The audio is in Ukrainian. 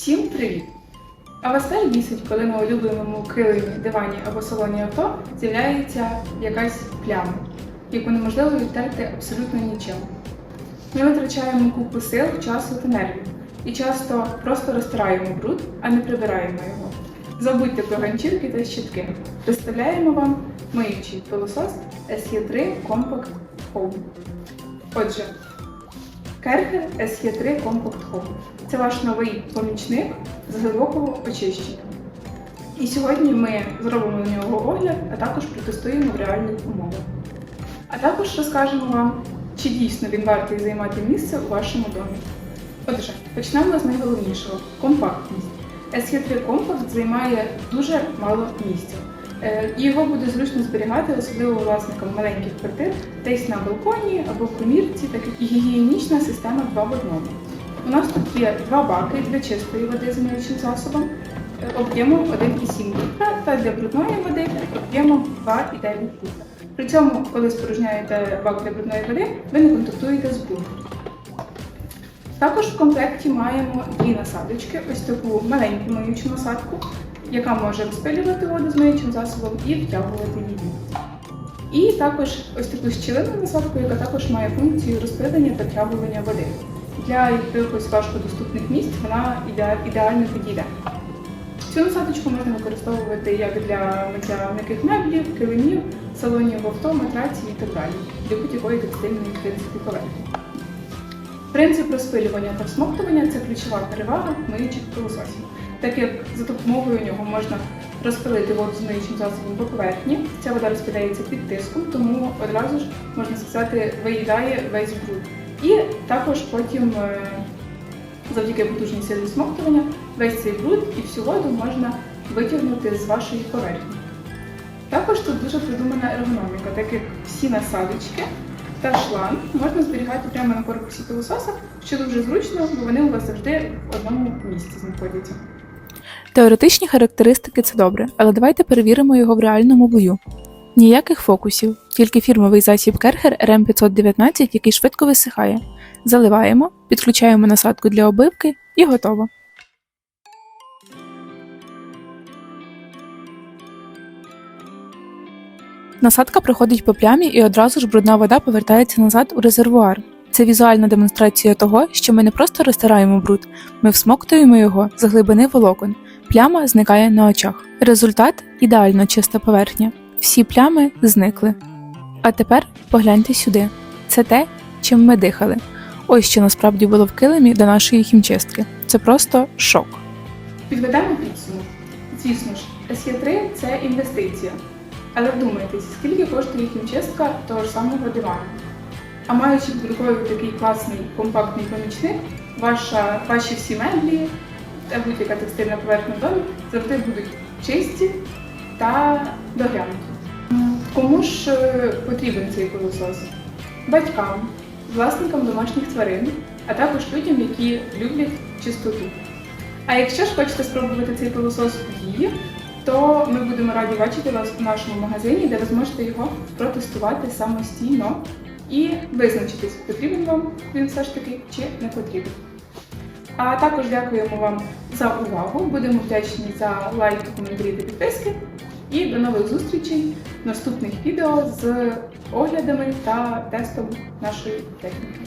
Всім привіт! А вас теж бісить, коли на улюбленому килимі, дивані або салоні авто з'являється якась пляма, яку неможливо відтерти абсолютно нічим. Ми витрачаємо купу сил, часу та нервів і часто просто розтираємо бруд, а не прибираємо його. Забудьте про ганчірки та щітки. Представляємо вам миючий пилосос SE3 Compact Home. Отже, Керхер SE3 Compact Home. Це ваш новий помічник з глибокого очищення. І сьогодні ми зробимо на нього огляд, а також протестуємо в реальних умовах. А також розкажемо вам, чи дійсно він вартий займати місце у вашому домі. Отже, почнемо з найголовнішого компактність. SE3 Compact займає дуже мало місця. Е, І його буде зручно зберігати, особливо власникам маленьких квартир, десь на балконі або в комірці, так і гігієнічна система 2 в одному. У нас тут є два баки для чистої води з миючим засобом е, об'ємом 1,7 літра та для брудної води об'ємом 2,9 літра. При цьому, коли спорожняєте бак для брудної води, ви не контактуєте з брудом. Також в комплекті маємо дві насадочки, ось таку маленьку миючу насадку, яка може розпилювати воду з миючим засобом і втягувати її. І також ось таку щілинну насадку, яка також має функцію розпилення та втягування води. Для якихось важкодоступних місць вона ідеально підійде. Цю насадочку можна використовувати як для миття м'яких меблів, килимів, салонів авто, матраців і так далі, для будь-якої текстильної принципі поверхні. Принцип розпилювання та всмоктування це ключова перевага миючих пилососів, так як за допомогою нього можна розпилити воду з миючим засобом по поверхні. Ця вода розпиляється під тиском, тому одразу ж можна сказати, виїдає весь бруд. І також потім, е, завдяки потужній силі всмоктування, весь цей бруд і всю воду можна витягнути з вашої поверхні. Також тут дуже продумана ергономіка, так як всі насадочки та шланг можна зберігати прямо на корпусі пилососа, що дуже зручно, бо вони у вас завжди в одному місці знаходяться. Теоретичні характеристики це добре, але давайте перевіримо його в реальному бою. Ніяких фокусів, тільки фірмовий засіб Керхер RM519, який швидко висихає. Заливаємо, підключаємо насадку для обивки і готово. Насадка проходить по плямі і одразу ж брудна вода повертається назад у резервуар. Це візуальна демонстрація того, що ми не просто розтираємо бруд, ми всмоктуємо його з глибини волокон. Пляма зникає на очах. Результат ідеально чиста поверхня. Всі плями зникли. А тепер погляньте сюди. Це те, чим ми дихали. Ось що насправді було в килимі до нашої хімчистки. Це просто шок. Підведемо підсумок. Звісно ж, SE3 – це інвестиція. Але вдумайтесь, скільки коштує хімчистка того ж самого дивану. А маючи під рукою такий класний компактний помічник, ваша, ваші всі меблі та будь-яка текстильна поверхня в домі завжди будуть чисті та доглянуті. Кому ж е, потрібен цей пилосос? Батькам, власникам домашніх тварин, а також людям, які люблять чистоту. А якщо ж хочете спробувати цей пилосос в дії, то ми будемо раді бачити вас у нашому магазині, де ви зможете його протестувати самостійно і визначитись, потрібен вам він все ж таки чи не потрібен. А також дякуємо вам за увагу. Будемо вдячні за лайк, коментарі та підписки. І до нових зустрічей в наступних відео з оглядами та тестом нашої техніки.